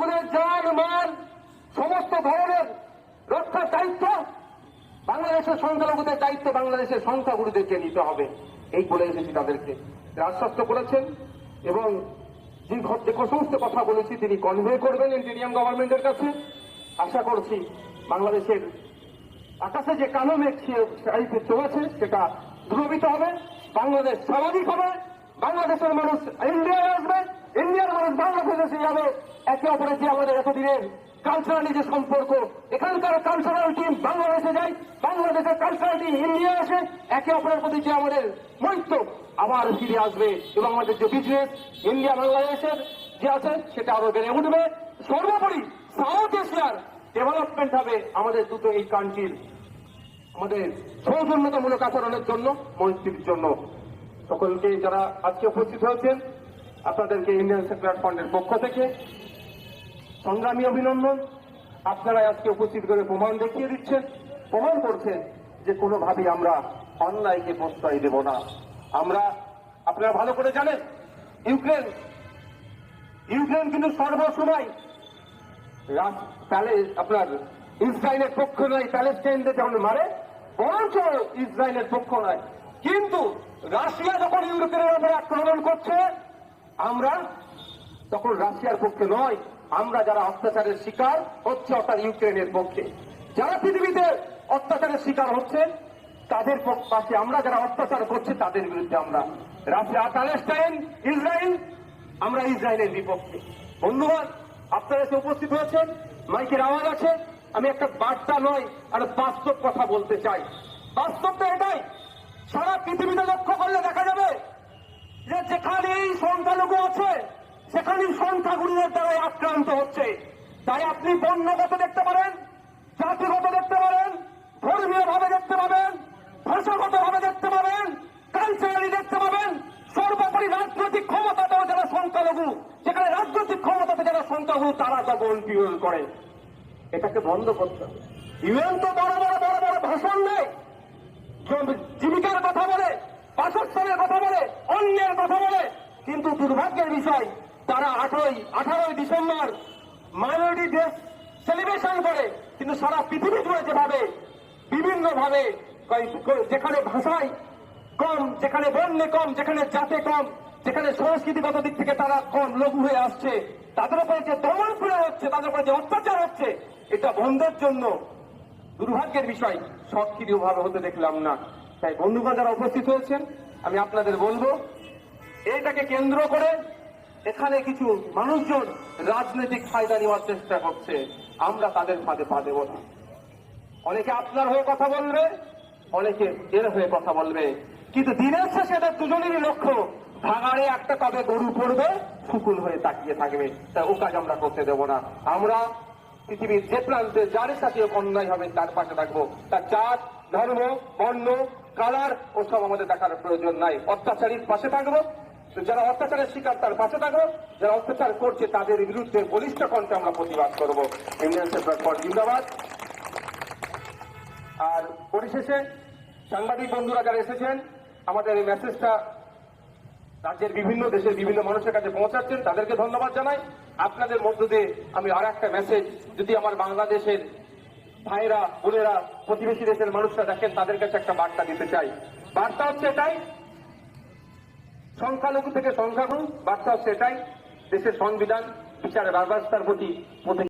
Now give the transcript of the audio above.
সংখ্যালঘুদের যান মান সমস্ত ধরনের রক্ষার দায়িত্ব বাংলাদেশের সংখ্যালঘুদের দায়িত্ব, বাংলাদেশের সংখ্যাগুরুদেরকে নিতে হবে। এই বলে এসেছি তাদেরকে। আশ্বস্ত করেছেন এবং যে সমস্ত কথা বলেছি তিনি কনভে করবেন ইন্টেরিয়াম গভর্নমেন্টের কাছে। আশা করছি বাংলাদেশের আকাশে যে কালো মেঘ চলেছে, সেটা ধ্রুবিত হবে, বাংলাদেশ স্বাভাবিক হবে, বাংলাদেশের মানুষ ইন্ডিয়ায় আসবে। ইন্ডিয়ার মানুষ বাংলাদেশে যাবে একে অপরের যে আমাদের এতদিনের কালচারালি যে সম্পর্ক, এখানকার কালচারাল টিম বাংলাদেশে যায়, বাংলাদেশের কালচারাল টিম ইন্ডিয়া আসে, একে অপরের প্রতি যে আমাদের মৈত্র আবার ফিরে আসবে এবং আমাদের যে বিজনেস ইন্ডিয়া বাংলাদেশের যে আছে, সেটা আরও বেড়ে উঠবে। সর্বোপরি সাউথ এশিয়ার ডেভেলপমেন্ট হবে আমাদের দুটো এই কান্ট্রির আমাদের সৌজন্যতামূলক আচরণের জন্য, মৈত্রীর জন্য। সকলকে যারা আজকে উপস্থিত হয়েছেন আপনাদেরকে ইন্ডিয়ান সেকুলার ফান্ডের পক্ষ থেকে সংগ্রামী অভিনন্দন। আপনারা আজকে উপস্থিত করে প্রমাণ দেখিয়ে দিচ্ছেন, প্রমাণ করছেন যে কোনোভাবেই আমরা অন্যায়কে প্রশ্রয় দেব না। আমরা, আপনারা ভালো করে জানেন, ইউক্রেন ইউক্রেন কিন্তু সর্বসময় আপনার ইসরায়েলের পক্ষ নয়, প্যালেস্টাইনদের যেমন মারে, বরঞ্চ ইসরায়েলের পক্ষ নয়। কিন্তু রাশিয়া যখন ইউরোপের উপরে আক্রমণ করছে আমরা তখন রাশিয়ার পক্ষে নয়, আমরা যারা অত্যাচারের শিকার হচ্ছে অর্থাৎ ইউক্রেনের পক্ষে। যারা পৃথিবীতে অত্যাচারের শিকার হচ্ছে তাদের পাশে আমরা যারা অত্যাচার করছে, তাদের বিরুদ্ধে আমরা। রাশিয়া, প্যালেস্টাইন, ইসরায়েল, আমরা ইসরায়েলের বিপক্ষে। বন্ধুগণ, আপনারা এসে উপস্থিত হয়েছেন, মাইকের আওয়াজ আছে। আমি একটা বার্তা নয়, আর বাস্তব কথা বলতে চাই। বাস্তবটা এটাই, সারা পৃথিবীতে লক্ষ্য করলে দেখা যাবে যেখানেই সংখ্যালঘু আছে, সেখানেই সংখ্যাগুরুদের দ্বারা আক্রান্ত হচ্ছে। তাই আপনি বর্ণগত দেখতে পারেন, জাতিগত দেখতে পারেন, ধর্মীয় ভাবে দেখতে পাবেন ভাষাগত ভাবে দেখতে পাবেন কালচারালি দেখতে পাবেন, সর্বোপরি রাজনৈতিক ক্ষমতাতেও যারা সংখ্যালঘু, যেখানে রাজনৈতিক ক্ষমতাতে যারা সংখ্যালঘু, তারা দমন পীড়ন করে। এটাকে বন্ধ করতে হবে। ইউএন তো বড় বড় বড় বড় ভাষণ দেয়। জীবিকার কথা বলে। বাসস্থানের কথা বলে, অন্যের কথা বলে। কিন্তু দুর্ভাগ্যের বিষয়, তারা আঠারোই আঠারোই ডিসেম্বর মাইনরিটি ডে সেলিব্রেশন করে। কিন্তু সারা পৃথিবী জুড়ে যেভাবে বিভিন্ন ভাবে যেখানে ভাষায় কম, যেখানে বন্যে কম, যেখানে জাতে কম, যেখানে সংস্কৃতিগত দিক থেকে তারা কম লঘু হয়ে আসছে, তাদের উপরে যে দমন করে হচ্ছে, তাদের উপরে যে অত্যাচার হচ্ছে, এটা বন্ধের জন্য দুর্ভাগ্যের বিষয়। সক্রিয়ভাবে হতে দেখলাম না। তাই বন্ধুগণ যারা উপস্থিত হয়েছেন, আমি আপনাদের বলব এইটাকে কেন্দ্র করে এখানে কিছু মানুষজন রাজনৈতিক ফায়দা নেওয়ার চেষ্টা করছে। আমরা তাদের ফাঁদে পা দেব না। অনেকে আপনার হয়ে কথা বলবে, অনেকে এর হয়ে কথা বলবে। কিন্তু দিনের শেষে এদের দুজনেরই লক্ষ্য ভাগাড়ে একটা কবে গরু পড়বে শুকুল হয়ে তাকিয়ে থাকবে। তাই ও কাজ আমরা করতে দেব না। আমরা পৃথিবীর যে প্রান্তে যার সাথে অন্যায় হবে তার পাশে থাকব। তার জাত ধর্ম, বর্ণ, কালার ওসব আমাদের দেখার প্রয়োজন নাই। অত্যাচারীর পাশে থাকব। যারা অত্যাচারের শিকার, তার পাশে থাকব। যারা অত্যাচার করছে, তাদের বিরুদ্ধে বলিষ্ঠ কণ্ঠে আমরা প্রতিবাদ করব। ইন্ডিয়ান সেন্টার ফর জিন্দাবাদ। আর পরিশেষে সাংবাদিক বন্ধুরা যারা এসেছেন, আমাদের এই মেসেজটা রাজ্যের বিভিন্ন দেশের বিভিন্ন মানুষের কাছে পৌঁছাচ্ছেন, তাদেরকে ধন্যবাদ জানাই। আপনাদের মধ্য দিয়ে আমি আর একটা মেসেজ যদি আমার বাংলাদেশের ভাইরা, বোনেরা, প্রতিবেশী দেশের মানুষরা দেখেন, তাদের কাছে একটা বার্তা দিতে চাই। বার্তা হচ্ছে এটাই, সংখ্যালঘু থেকে সংখ্যাগুরু, বার্তা হচ্ছে এটাই, দেশের সংবিধান বিচারের ব্যবস্থার প্রতি প্রতি